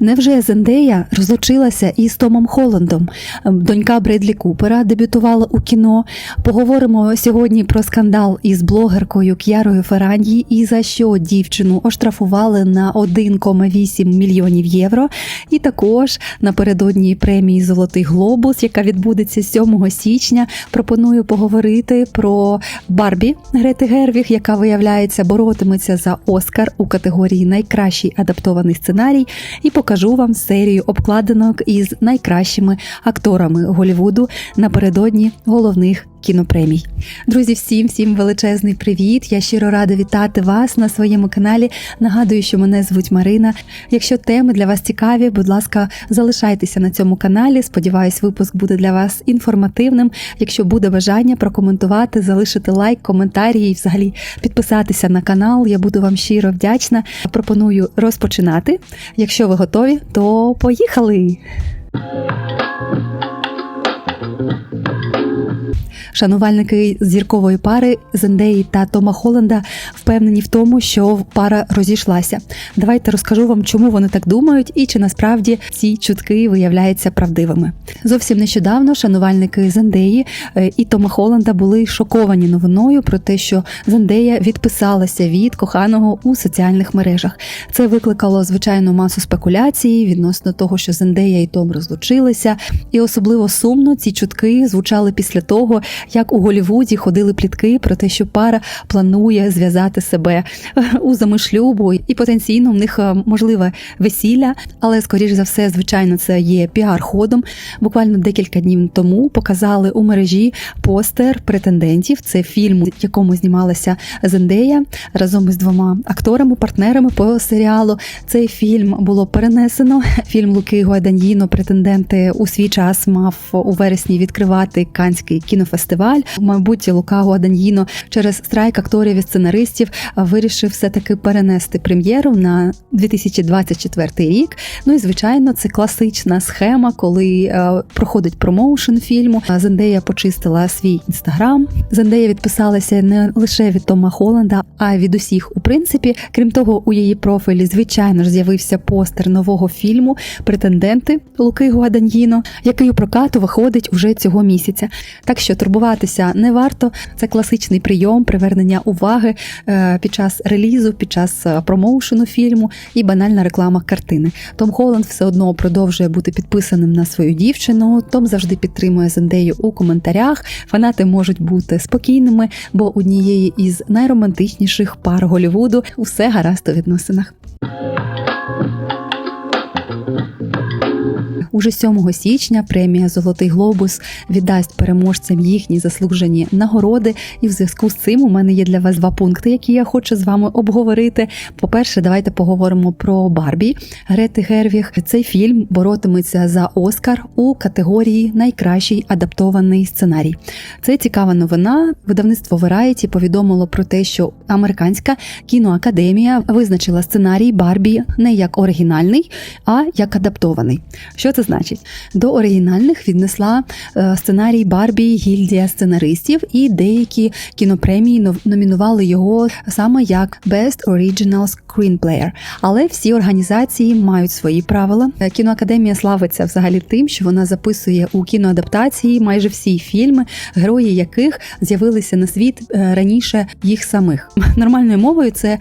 Невже Зендея розлучилася із Томом Холландом? Ем, Донька Бредлі Купера дебютувала у кіно. Поговоримо сьогодні про скандал із блогеркою К'ярою Феранді і за що дівчину оштрафували на 1,8 мільйонів євро. І також напередодні премії Золотий Глобус, яка відбудеться 7 січня. Пропоную поговорити про Барбі Грети Гервіг, яка виявляється боротиметься за Оскар у категорії Найкращий адаптований сценарій, і покажу вам серію обкладинок із найкращими акторами Голівуду напередодні головних кінопремій. Друзі, всім всім величезний привіт! Я щиро рада вітати вас на своєму каналі. Нагадую, що мене звуть Марина. Якщо теми для вас цікаві, будь ласка, залишайтеся на цьому каналі. Сподіваюсь, випуск буде для вас інформативним. Якщо буде бажання прокоментувати, залишити лайк, коментарі і взагалі підписатися на канал. Я буду вам щиро вдячна. Пропоную розпочинати. Якщо ви готові, то поїхали! Шанувальники зіркової пари Зендеї та Тома Холланда впевнені в тому, що пара розійшлася. Давайте розкажу вам, чому вони так думають, і чи насправді ці чутки виявляються правдивими. Зовсім нещодавно шанувальники Зендеї е, і Тома Холланда були шоковані новиною про те, що Зендея відписалася від коханого у соціальних мережах. Це викликало звичайно масу спекуляцій відносно того, що Зендея і Том розлучилися, і особливо сумно ці чутки звучали після того, як у Голівуді ходили плітки про те, що пара планує зв'язати себе у замишлюбу, і потенційно в них е, можливе весілля, але скоріш за все, звичайно, це є піар-ходом. Буквально декілька днів тому показали у мережі постер претендентів. Це фільм, в якому знімалася Зендея разом із двома акторами, партнерами по серіалу. Цей фільм було перенесено. Фільм Луки Гуаданьїно претенденти у свій час мав у вересні відкривати Канський кінофестиваль. Мабуть, Лука Гуаданьїно через страйк акторів і сценаристів вирішив все таки перенести прем'єру на 2024 рік. Ну і звичайно, це класична схема, коли е, проходить промоушен фільму. Зендея почистила свій інстаграм. Зендея відписалася не лише від Тома Холланда, а й від усіх. У принципі, крім того, у її профілі, звичайно ж, з'явився постер нового фільму Претенденти Луки Гуаданьїно, який у прокату виходить уже цього місяця. Так що турбуватися не варто. Це класичний прийом привернення уваги е, під час релізу, під час е, промоушену фільму і банальна реклама картини. Том Холланд все одно продовжує бути підписаним на свою дівчину. Том завжди підтримує Зендею у коментарях. Фанати можуть бути спокійними, бо однієї із найромантичніших пар Голівуду усе гаразд у відносинах. Уже 7 січня премія Золотий Глобус віддасть переможцям їхні заслужені нагороди. І в зв'язку з цим у мене є для вас два пункти, які я хочу з вами обговорити. По-перше, давайте поговоримо про Барбі Грети Гервіг. Цей фільм боротиметься за Оскар у категорії Найкращий адаптований сценарій. Це цікава новина. Видавництво Variety повідомило про те, що американська кіноакадемія визначила сценарій Барбі не як оригінальний, а як адаптований. Що це значить? До оригінальних віднесла е, сценарій Барбі гільдія сценаристів, і деякі кінопремії номінували його саме як Best Original Screenplayer. Але всі організації мають свої правила. Е, Кіноакадемія славиться взагалі тим, що вона записує у кіноадаптації майже всі фільми, герої яких з'явилися на світ е, раніше їх самих. Нормальною мовою це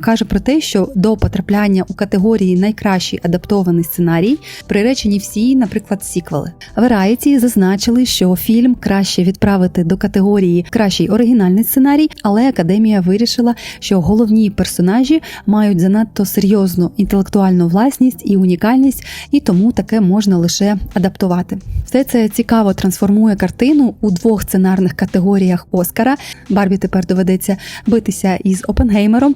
каже про те, що до потрапляння у категорії найкращий адаптований сценарій приречені всі, наприклад, сіквели. Variety зазначили, що фільм краще відправити до категорії кращий оригінальний сценарій, але академія вирішила, що головні персонажі мають занадто серйозну інтелектуальну власність і унікальність, і тому таке можна лише адаптувати. Все це цікаво трансформує картину у двох сценарних категоріях Оскара. Барбі тепер доведеться битися із Опенгеймером.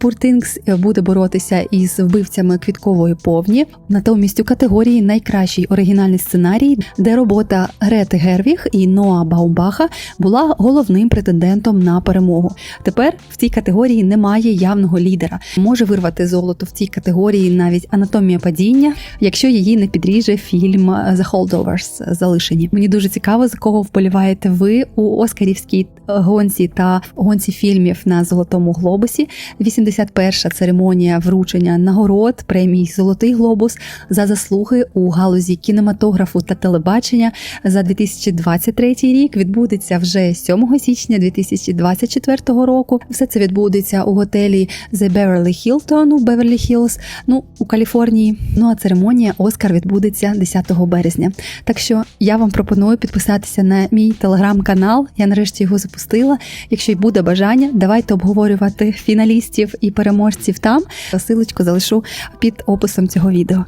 Пуртингс буде боротися із вбивцями квіткової повні. Натомість у категорії найкращий оригінальний сценарій, де робота Грети Гервіг і Ноа Баумбаха була головним претендентом на перемогу. Тепер в цій категорії немає явного лідера. Може вирвати золото в цій категорії навіть анатомія падіння, якщо її не підріже фільм The Holdovers залишені. Мені дуже цікаво, за кого вболіваєте ви у Оскарівській гонці та гонці фільмів на Золотому Глобусі. 81-ша церемонія вручення нагород премії Золотий Глобус за заслуги у галузі кінематографу та телебачення за 2023 рік відбудеться вже 7 січня 2024 року. Все це відбудеться у готелі The Beverly Hilton у Беверлі Хіллз, ну у Каліфорнії. Ну а церемонія Оскар відбудеться 10 березня. Так що я вам пропоную підписатися на мій телеграм-канал. Я нарешті його запустила. Якщо й буде бажання, давайте обговорювати фіналістів і переможців там. Силочку залишу під описом цього відео.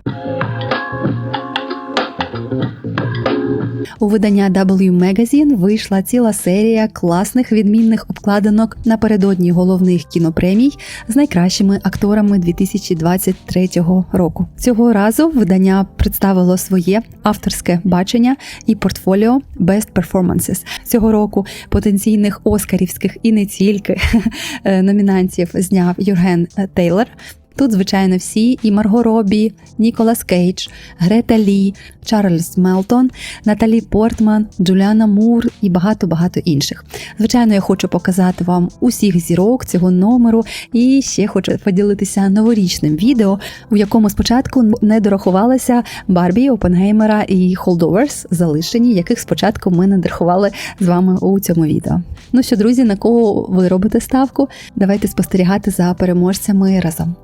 У видання W Magazine вийшла ціла серія класних відмінних обкладинок напередодні головних кінопремій з найкращими акторами 2023 року. Цього разу видання представило своє авторське бачення і портфоліо Best Performances. цього року. Потенційних оскарівських і не тільки е, номінантів зняв Юрген Тейлор. Тут, звичайно, всі і Марго Робі, Ніколас Кейдж, Грета Лі, Чарльз Мелтон, Наталі Портман, Джуліана Мур і багато-багато інших. Звичайно, я хочу показати вам усіх зірок цього номеру і ще хочу поділитися новорічним відео, у якому спочатку не дорахувалися Барбі, Опенгеймера і Холдоверс, залишені, яких спочатку ми не дорахували з вами у цьому відео. Ну що, друзі, на кого ви робите ставку? Давайте спостерігати за переможцями разом.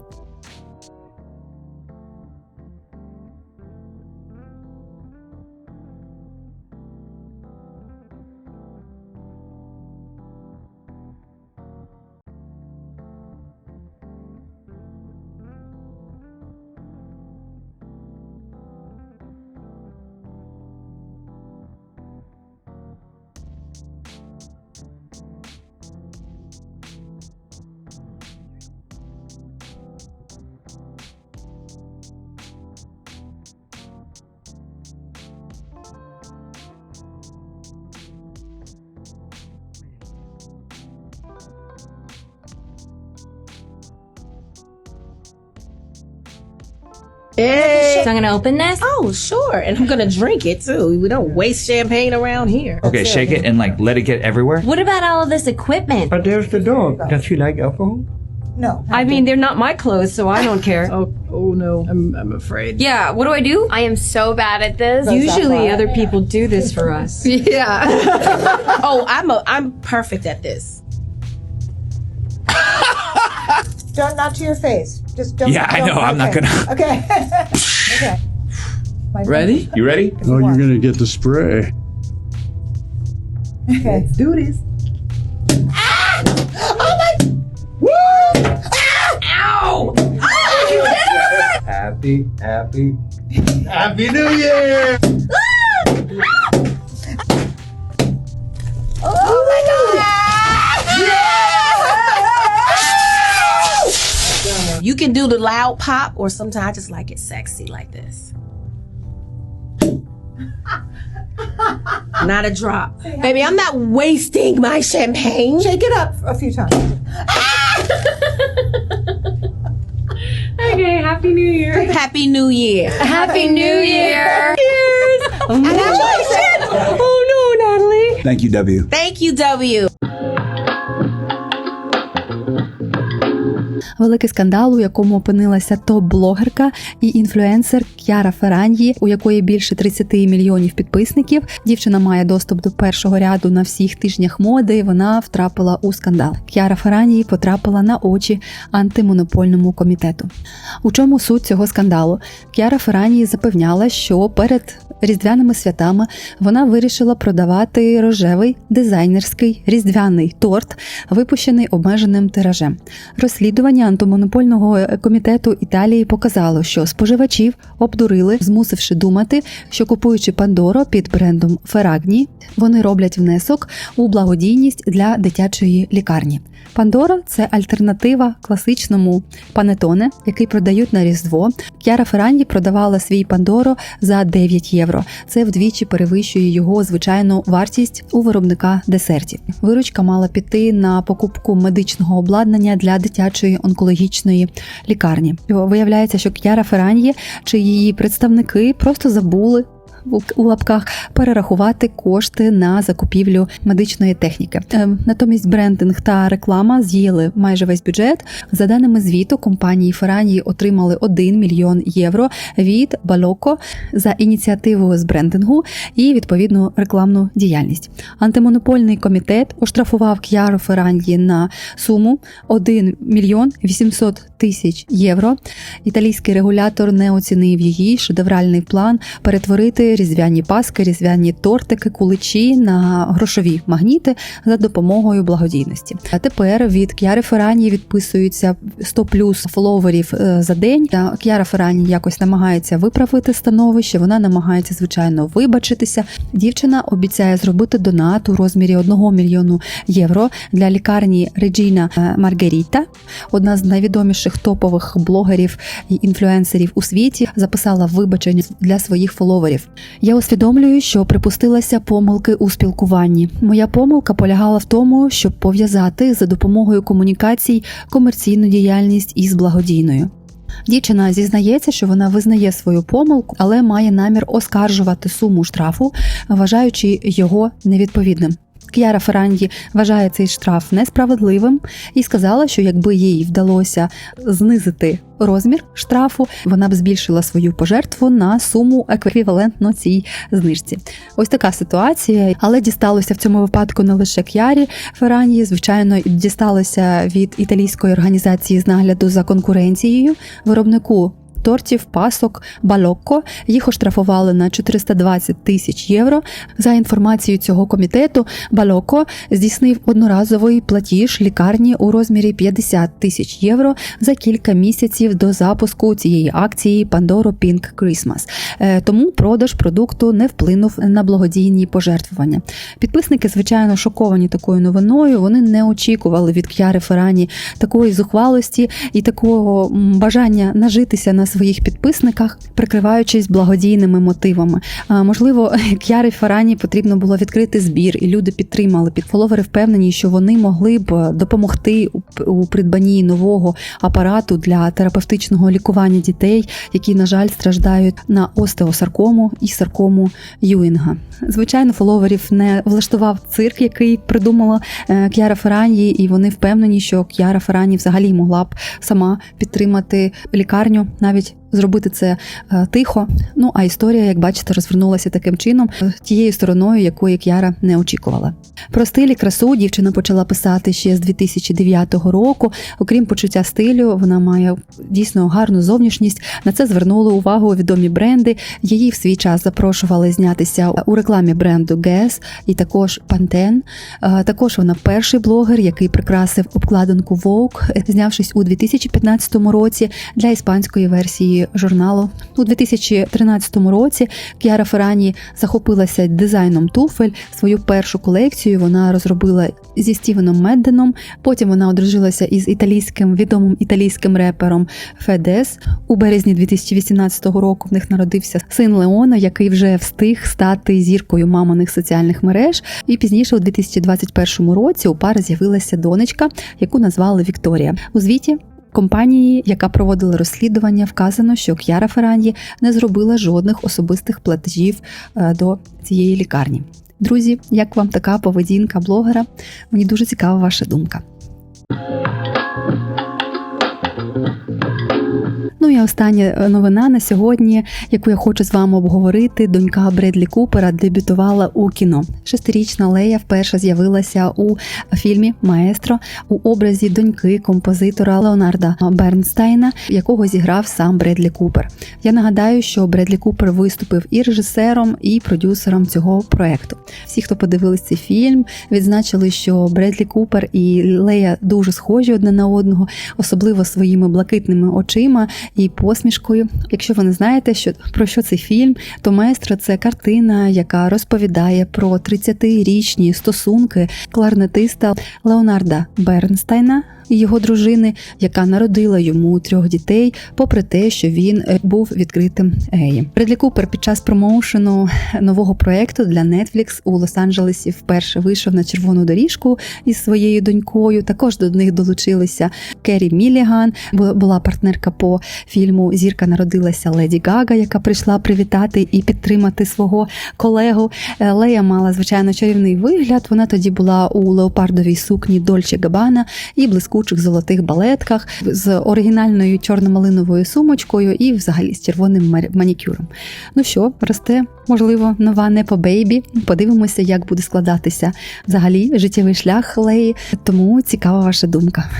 I'm gonna open this. Oh, sure. And I'm gonna drink it too. We don't waste champagne around here. Okay, shake it and like let it get everywhere. What about all of this equipment? But there's the dog. Does she like alcohol? No. I mean, they're not my clothes, so I don't care. Oh, oh no. I'm, I'm afraid. Yeah, what do I do? I am so bad at this. Usually other people do this for us. Yeah. oh, I'm a, I'm perfect at this. Don't not to your face. Just don't. Yeah, I don't- know, I'm not okay. gonna- Okay. Okay. My- Ready? You ready? Oh, you're gonna get the spray. Okay. Let's do this. Ah! Oh my! Woo! Ah! Ow! Ow! Happy, happy, happy New Year! You can do the loud pop, or sometimes I just like it sexy like this. not a drop. Baby, I'm not wasting my champagne. Shake it up a few times. Okay, Happy New Year. Happy New Year. Happy New Year. Cheers. Congratulations. Oh no, Natalie. Thank you, W. Thank you, W. Великий скандал, у якому опинилася топ-блогерка і інфлюенсер К'яра Фераньї, у якої більше 30 мільйонів підписників. Дівчина має доступ до першого ряду на всіх тижнях моди. Вона втрапила у скандал. К'яра Фераньї потрапила на очі антимонопольному комітету. У чому суть цього скандалу? К'яра Фераньї запевняла, що перед різдвяними святами вона вирішила продавати рожевий дизайнерський різдвяний торт, випущений обмеженим тиражем. Розслідування антимонопольного комітету Італії показало, що споживачів обдурили, змусивши думати, що купуючи Пандоро під брендом Ферагні, вони роблять внесок у благодійність для дитячої лікарні. Пандоро це альтернатива класичному панетоне, який продають на Різдво. К'яра Ферранді продавала свій Пандоро за 9 євро. Це вдвічі перевищує його звичайну вартість у виробника десертів. Виручка мала піти на покупку медичного обладнання для дитячої онкологічної лікарні. Виявляється, що К'яра Фераньє чи її представники просто забули. У- лапках перерахувати кошти на закупівлю медичної техніки. Ем, Натомість брендинг та реклама з'їли майже весь бюджет. За даними звіту, компанії Феранії отримали 1 мільйон євро від Балоко за ініціативу з брендингу і відповідну рекламну діяльність. Антимонопольний комітет оштрафував К'яру Феранії на суму 1 мільйон 800 тисяч євро. Італійський регулятор не оцінив її шедевральний план перетворити різдвяні паски, різдвяні тортики, куличі на грошові магніти за допомогою благодійності. А тепер від К'яри Ферані відписуються 100 плюс фоловерів е, за день. К'яра Ферані якось намагається виправити становище. Вона намагається звичайно вибачитися. Дівчина обіцяє зробити донат у розмірі 1 мільйону євро для лікарні Реджіна е, Маргаріта, одна з найвідоміших топових блогерів і інфлюенсерів у світі, записала вибачення для своїх фоловерів. Я усвідомлюю, що припустилася помилки у спілкуванні. Моя помилка полягала в тому, щоб пов'язати за допомогою комунікацій комерційну діяльність із благодійною. Дівчина зізнається, що вона визнає свою помилку, але має намір оскаржувати суму штрафу, вважаючи його невідповідним. К'яра Феранді вважає цей штраф несправедливим і сказала, що якби їй вдалося знизити розмір штрафу, вона б збільшила свою пожертву на суму еквівалентно цій знижці. Ось така ситуація, але дісталося в цьому випадку не лише К'ярі Феранді, звичайно, дісталося від італійської організації з нагляду за конкуренцією виробнику. Тортів, пасок, балокко їх оштрафували на 420 тисяч євро. За інформацією цього комітету, Балоко здійснив одноразовий платіж лікарні у розмірі 50 тисяч євро за кілька місяців до запуску цієї акції Pandoro Pink Christmas. Тому продаж продукту не вплинув на благодійні пожертвування. Підписники, звичайно, шоковані такою новиною. Вони не очікували від К'яри Ферані такої зухвалості і такого бажання нажитися на своїх підписниках, прикриваючись благодійними мотивами. Можливо, К'ярі Ферані потрібно було відкрити збір, і люди підтримали. Підфоловери впевнені, що вони могли б допомогти у, придбанні нового апарату для терапевтичного лікування дітей, які, на жаль, страждають на остеосаркому і саркому Юінга. Звичайно, фоловерів не влаштував цирк, який придумала е, К'яра Ферані, і вони впевнені, що К'яра Ферані взагалі могла б сама підтримати лікарню, навіть навіть зробити це е, тихо. Ну а історія, як бачите, розвернулася таким чином, е, тією стороною, якої К'яра не очікувала. Про стиль і красу дівчина почала писати ще з 2009 року. Окрім почуття стилю, вона має дійсно гарну зовнішність. На це звернули увагу відомі бренди. Її в свій час запрошували знятися у рекламі бренду Guess і також. Е, Також вона перший блогер, який прикрасив обкладинку Vogue, знявшись у 2015 році для іспанської версії журналу. У 2013 році К'яра Ферані захопилася дизайном туфель. Свою першу колекцію вона розробила зі Стівеном Медденом. Потім вона одружилася із італійським відомим італійським репером Федес. У березні 2018 року в них народився син Леона, який вже встиг стати зіркою маминих соціальних мереж. І пізніше, у 2021 році, у пари з'явилася донечка, яку назвали Вікторія. У звіті. Компанії, яка проводила розслідування, вказано, що К'яра Феранді не зробила жодних особистих платежів е, до цієї лікарні. Друзі, як вам така поведінка блогера? Мені дуже цікава ваша думка. Остання новина на сьогодні, яку я хочу з вами обговорити. Донька Бредлі Купера дебютувала у кіно. Шестирічна Лея вперше з'явилася у фільмі Маестро у образі доньки композитора Леонарда Бернстайна, якого зіграв сам Бредлі Купер. Я нагадаю, що Бредлі Купер виступив і режисером, і продюсером цього проекту. Всі, хто подивились цей фільм, відзначили, що Бредлі Купер і Лея дуже схожі одне на одного, особливо своїми блакитними очима і посмішкою. Якщо ви не знаєте, що про що цей фільм, то маестро це картина, яка розповідає про 30-річні стосунки кларнетиста Леонарда Бернстайна. І його дружини, яка народила йому трьох дітей, попри те, що він е, був відкритим геєм. Бредлі Купер під час промоушену нового проекту для Netflix у Лос-Анджелесі вперше вийшов на червону доріжку із своєю донькою. Також до них долучилися Керрі Міліган, бу- була партнерка по фільму Зірка народилася Леді Гага, яка прийшла привітати і підтримати свого колегу. Е, Лея мала звичайно чарівний вигляд. Вона тоді була у леопардовій сукні Дольче Габана і блискучих золотих балетках з оригінальною чорно-малиновою сумочкою і взагалі з червоним манікюром. Ну що, росте, можливо, нова не по бейбі. Подивимося, як буде складатися взагалі життєвий шлях Леї. Тому цікава ваша думка.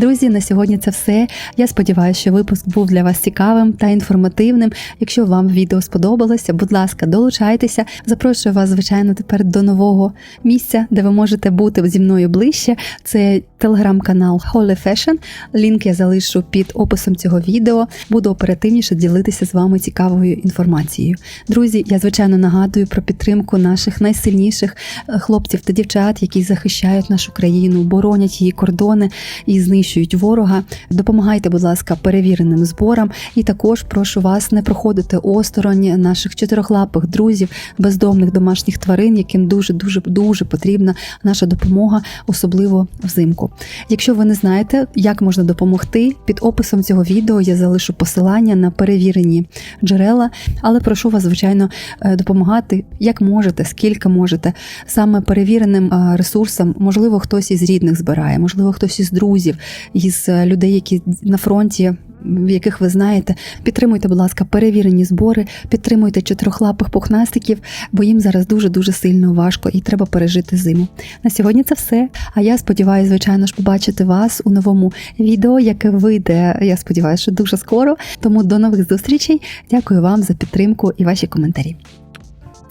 Друзі, на сьогодні це все. Я сподіваюся, що випуск був для вас цікавим та інформативним. Якщо вам відео сподобалося, будь ласка, долучайтеся. Запрошую вас, звичайно, тепер до нового місця, де ви можете бути зі мною ближче. Це телеграм-канал Holy Fashion. Лінк я залишу під описом цього відео. Буду оперативніше ділитися з вами цікавою інформацією. Друзі, я звичайно нагадую про підтримку наших найсильніших е, хлопців та дівчат, які захищають нашу країну, боронять її кордони і знищують ворога. Допомагайте, будь ласка, перевіреним зборам. І також прошу вас не проходити осторонь наших чотирьохлапих друзів, бездомних домашніх тварин, яким дуже дуже дуже потрібна наша допомога, особливо взимку. Якщо ви не знаєте, як можна допомогти, під описом цього відео я залишу посилання на перевірені джерела, але прошу вас, звичайно, е, допомагати як можете, скільки можете, саме перевіреним е, ресурсам. Можливо, хтось із рідних збирає, можливо, хтось із друзів, із е, людей, які на фронті. В яких ви знаєте, підтримуйте, будь ласка, перевірені збори, підтримуйте чотирьохлапих пухнастиків, бо їм зараз дуже дуже сильно важко і треба пережити зиму. На сьогодні це все. А я сподіваюся, звичайно ж, побачити вас у новому відео, яке вийде. Я сподіваюся, що дуже скоро. Тому до нових зустрічей. Дякую вам за підтримку і ваші коментарі.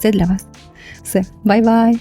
Це для вас. Все, бай-бай!